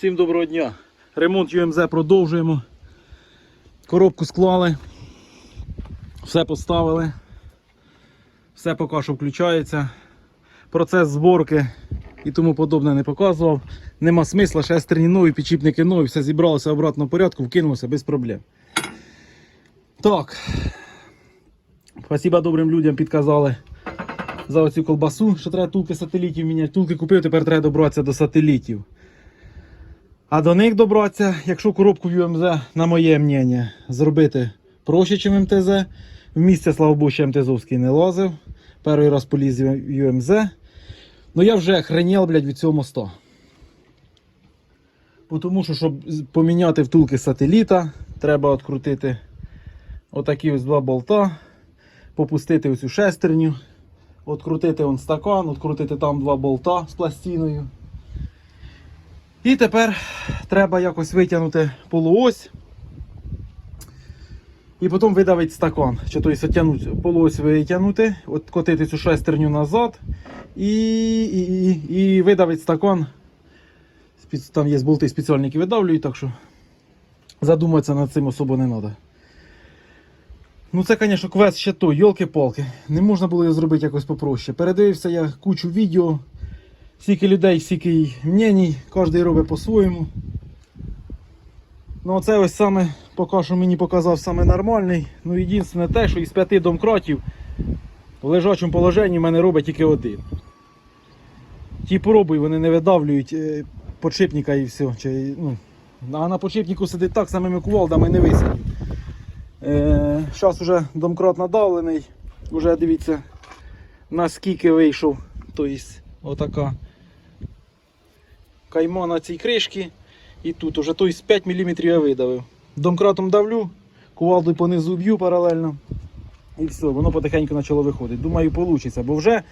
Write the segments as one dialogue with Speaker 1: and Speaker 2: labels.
Speaker 1: Всім доброго дня. Ремонт ЮМЗ продовжуємо. Коробку склали. Все поставили. Все поки що включається. Процес зборки і тому подобне не показував. Нема смисла, шестерні нові, підчіпники нові, все зібралося в порядку, вкинулося без проблем. Так. Спасибо добрим людям підказали за оцю колбасу, що треба тулки сателітів міняти. Тулки купив, тепер треба добратися до сателітів. А до них добратися, якщо коробку в ЮМЗ, на моє мнення, зробити проще, ніж МТЗ. В місце, слава Богу, ще МТЗовський не лазив. Перший раз поліз в ЮМЗ. Ну я вже хренел, блядь, від цього моста. Тому що, щоб поміняти втулки сателіта, треба відкрутити отакі ось два болта, попустити оцю шестерню, відкрутити он стакан, відкрутити там два болта з пластиною. І тепер треба якось витягнути полуось. І потім видавити стакан. Чи тобто полуось витягнути, откотити цю шестерню назад і, і, і, і видавити стакан. Там є болти спеціальні, які видавлюють, так що задуматися над цим особо не треба. Ну це, звісно, квест ще той, йолки-палки. Не можна було його зробити якось попроще. Передивився я кучу відео, стільки людей, стільки мненій, кожен робить по-своєму. Ну оце ось саме, поки що мені показав саме нормальний. Ну єдине те, що із п'яти домкратів в лежачому положенні в мене робить тільки один. Ті пробуй, вони не видавлюють е, подшипника і все. Чи, ну, а на подшипнику сидить так самими кувалдами не висадів. Е, Зараз вже домкрат надавлений. Уже дивіться наскільки вийшов. Тобто отака кайма на цій кришці. І тут уже тобто 5 мм я видавив. Домкратом давлю, кувалдою понизу б'ю паралельно. І все, воно потихеньку почало виходити. Думаю, вийде. Бо вже,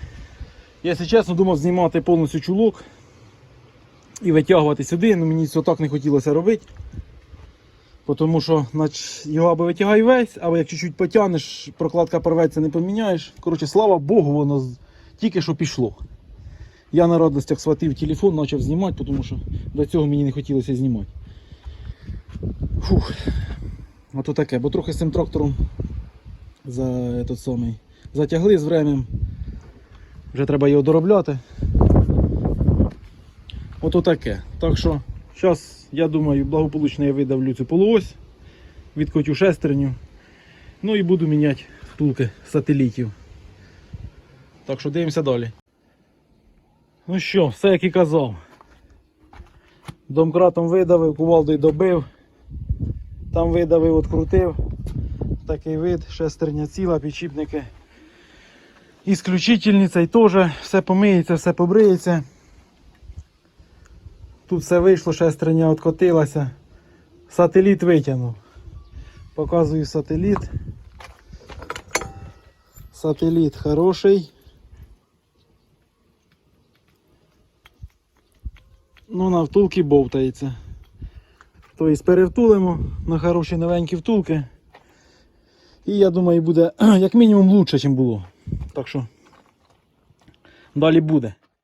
Speaker 1: якщо чесно, думав знімати повністю чулок і витягувати сюди. Ну мені це так не хотілося робити. Тому що нач, його або витягай весь, або як чуть-чуть потягнеш, прокладка порветься, не поміняєш. Коротше, слава Богу, воно тільки що пішло. Я на радостях схватив телефон, почав знімати, тому що до цього мені не хотілося знімати. Фух. Ото таке, бо трохи з цим трактором за этот самий, затягли з временем. Вже треба його доробляти. Ото таке. Так що, зараз, я думаю, благополучно я видавлю цю полуось, відкотю шестерню. Ну і буду міняти втулки сателітів. Так що дивимося далі. Ну що, все як і казав. Домкратом видавив, кувалдою добив. Там видавив, відкрутив. Такий вид, шестерня ціла, підшипники. Ісключительниця і теж все помиється, все побриється. Тут все вийшло, шестерня відкотилася. Сателіт витягнув. Показую сателіт. Сателіт хороший. Ну, на втулки бовтається. Тобто перевтулимо на хороші новенькі втулки. І я думаю, буде як мінімум лучше, ніж було. Так що далі буде.